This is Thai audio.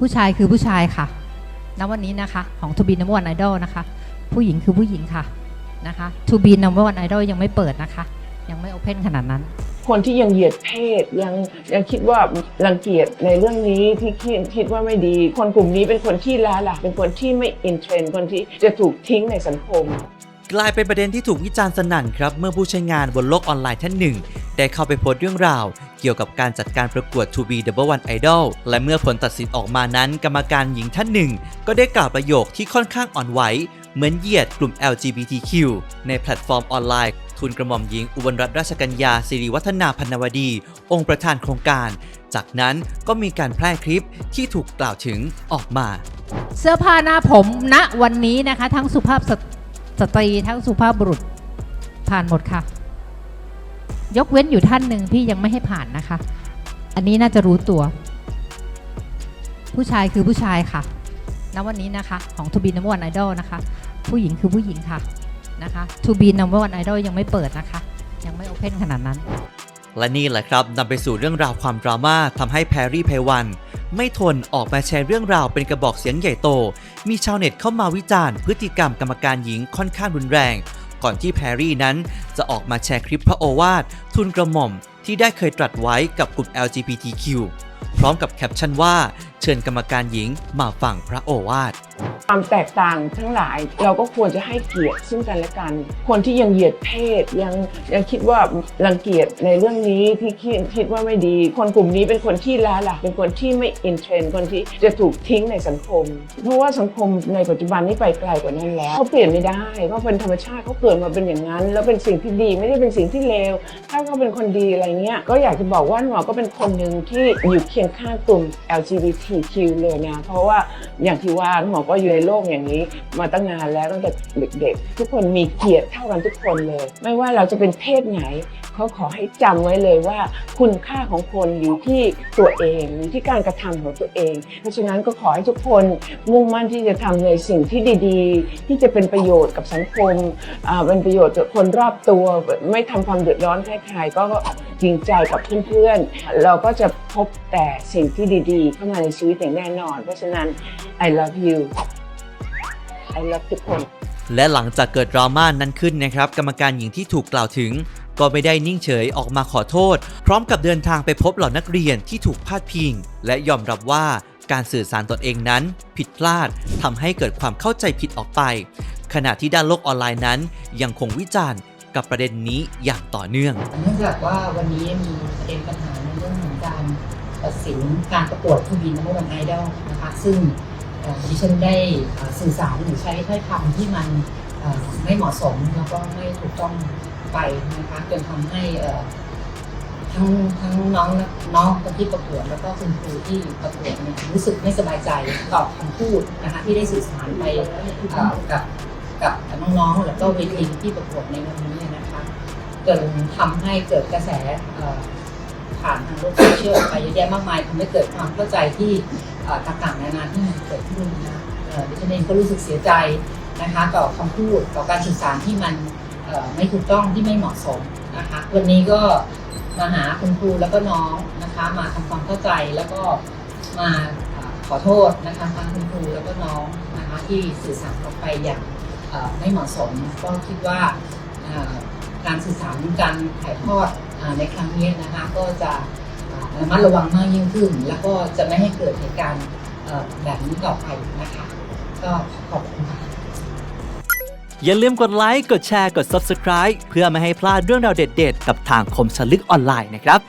ผู้ชายคือผู้ชายค่ะณวันนี้นะคะ ของ To be number one idol นะคะ ผู้หญิงคือผู้หญิงค่ะนะคะ To be number one idol ยังไม่เปิดนะคะ ยังไม่โอเพนขนาดนั้น คนที่ยังเหยียดเพศยังยังคิดว่ารังเกียจในเรื่องนี้ที่คิดคิดว่าไม่ดี คนกลุ่มนี้เป็นคนที่ล้าหลักเป็นคนที่ไม่อินเทรนด์คนที่จะถูกทิ้งในสังคม กลายเป็นประเด็นที่ถูกวิจารณ์สนั่นครับ เมื่อผู้ใช้งานบนโลกออนไลน์ท่านหนึ่ง ได้เข้าไปโพสต์เรื่องราว เกี่ยวกับการจัดการประกวด To be Double One Idol และเมื่อผลตัดสินออกมานั้นกรรมการหญิงท่านหนึ่ง ก็ได้กล่าวประโยคที่ค่อนข้างอ่อนไหวเหมือนเหยียดกลุ่ม LGBTQ ในแพลตฟอร์มออนไลน์ทุนกระหม่อมหญิงอุบลรัตนราชกัญญาสิริวัฒนาพันวดี องค์ประธานโครงการ จากนั้นก็มีการแพร่คลิปที่ถูกกล่าวถึงออกมา เสื้อผ้าหน้าผมณวันนี้นะคะ ทั้งสุภาพสสตรีทั้งสุภาพบุรุษผ่านหมดค่ะ ยกเว้นอยู่ท่านหนึ่งพี่ยังไม่ให้ผ่านนะคะ อันนี้น่าจะรู้ตัว ผู้ชายคือผู้ชายค่ะณวันนี้นะคะของ To be number one idol นะคะ ผู้หญิงคือผู้หญิงค่ะนะคะ To be number one idol ยังไม่เปิดนะคะ ยังไม่โอเพนขนาดนั้น และนี่แหละครับนำไปสู่เรื่องราวความดราม่าทำให้แพรรี่ไพวันไม่ทนออกมาแชร์เรื่องราวเป็นกระบอกเสียงใหญ่โต มีชาวเน็ตเข้ามาวิจารณ์พฤติกรรมกรรมการหญิงค่อนข้างรุนแรง ก่อนที่แพรรี่นั้นจะออกมาแชร์คลิปพระโอวาททุนกระหม่อมที่ได้เคยตรัสไว้กับกลุ่ม LGBTQ พร้อมกับแคปชั่นว่า เชิญกรรมการหญิงมาฟังพระโอวาท ความแตกต่างทั้งหลายเราก็ควรจะให้เกียรติซึ่งกันและกัน คนที่ยังเหยียดเพศยังยังคิดว่ารังเกียจในเรื่องนี้ที่คิดคิดว่าไม่ดี คนกลุ่มนี้เป็นคนที่ล้าหลักเป็นคนที่ไม่อินเทรนด์คนที่จะถูกทิ้งในสังคม เพราะว่าสังคมในปัจจุบันนี้ไปไกลกว่านั้นแล้วเขาเปลี่ยนไม่ได้เขาเป็นธรรมชาติเขาเกิดมาเป็นอย่างนั้น แล้วเป็นสิ่งที่ดีไม่ได้เป็นสิ่งที่เลวถ้าเขาเป็นคนดีอะไรเงี้ยก็อยากจะบอกว่าหมอก็เป็นคนหนึ่งที่อยู่เคียงข้างกลุ่ม LGBT ชิวๆเลยนะ เพราะว่าอย่างที่ว่าหมอก็อยู่ในโลกอย่างนี้ มาตั้งนานแล้วตั้งแต่เด็กๆ ทุกคนมีเกียรติเท่ากันทุกคนเลย ไม่ว่าเราจะเป็นเพศไหน เขาขอให้จำไว้เลยว่า คุณค่าของคนอยู่ที่ตัวเองอยู่ที่การกระทำของตัวเอง เพราะฉะนั้นก็ขอให้ทุกคนมุ่งมั่นที่จะทำในสิ่งที่ดีๆ ที่จะเป็นประโยชน์กับสังคมเป็นประโยชน์กับคนรอบตัว ไม่ทำความเดือดร้อนใครๆก็จริงใจกับเพื่อนๆ เราก็จะพบแต่สิ่งที่ดีๆ เข้ามาในชีวิตอย่างแน่นอน เพราะฉะนั้น I love you I love ทุกคน และหลังจากเกิดดราม่านั้นขึ้นนะครับกรรมการหญิงที่ถูกกล่าวถึง ก็ไม่ได้นิ่งเฉยออกมาขอโทษ พร้อมกับเดินทางไปพบเหล่านักเรียนที่ถูกพาดพิง และยอมรับว่าการสื่อสารตนเองนั้น ผิดพลาดทำให้เกิดความเข้าใจผิดออกไป ขณะที่ด้านโลกออนไลน์นั้น ยังคงวิจารณ์กับประเด็นนี้อย่างต่อเนื่องเนื่องจากว่าวันนี้มีประเด็นปัญหาในเรื่องของการตัดสินการประกวดทูบีนัมเบอร์วันไอดอลนะคะซึ่ง ดิฉันได้สื่อสารหรือใช้ถ้อยคำที่มันไม่เหมาะสมแล้วก็ไม่ถูกต้องไปนะคะจนทำให้ทั้งทั้งน้องน้องคนที่ประกวดแล้วก็คุณครูที่ประกวดเนี่ยรู้สึกไม่สบายใจต่อคำพูดนะคะที่ได้สื่อสารไปกับกับน้องๆแล้วก็เวทีที่ประกวดในวันนี้นะคะจนทำให้เกิดกระแส ผ่านทางโลกโซเชียลไปเยอะแยะมากมายทำให้เกิดความเข้าใจที่ต่างๆนานาที่มันเกิดขึ้นนะดิฉันเองก็รู้สึกเสียใจนะคะต่อคำพูดต่อการสื่อสารที่มันไม่ถูกต้องที่ไม่เหมาะสมนะคะวันนี้ก็มาหาคุณครูแล้วก็น้องนะคะมาทำความเข้าใจแล้วก็มาขอโทษนะคะทางคุณครูแล้วก็น้องนะคะที่สื่อสารออกไปอย่างไม่เหมาะสม ก็คิดว่าการสื่อสารการถ่ายทอด ในครั้งนี้นะคะก็จะระมัดระวังมากยิ่งขึ้น แล้วก็จะไม่ให้เกิดเหตุการณ์แบบนี้ต่อไปนะคะ ก็ขอบคุณค่ะอย่าลืมกดไลค์ กดแชร์ กด Subscribe เพื่อไม่ให้พลาดเรื่องราวเด็ด ๆ กับทางคมสลึกออนไลน์นะครับ